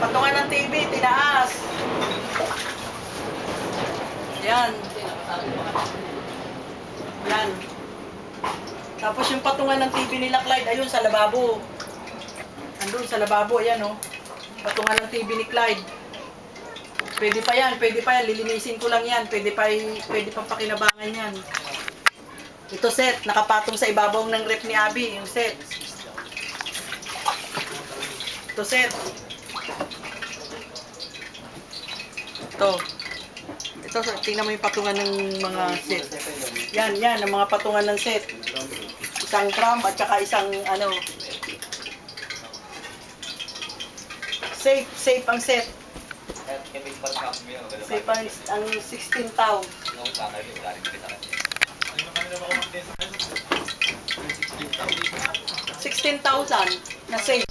Patungan ng TV, tinaas. Yan. Yan. Tapos yung patungan ng TV nila Clyde, ayun sa lababo. Andun sa lababo, ayan oh. Patungan ng TV ni Clyde. Pwede pa yan, pwede pa yan. Lilinisin ko lang yan. Pwede pa, pwede pa pakinabangan yan. Ito set, nakapatong sa ibabaw ng rep ni Abby, yung set. Ito set. Ito. Ito, tingnan mo yung patungan ng mga set. Yan, yan, ang mga patungan ng set. Isang cramp at saka isang ano. Safe, safe ang set. Safe ang, ang 16 taon. 16,000 na safe.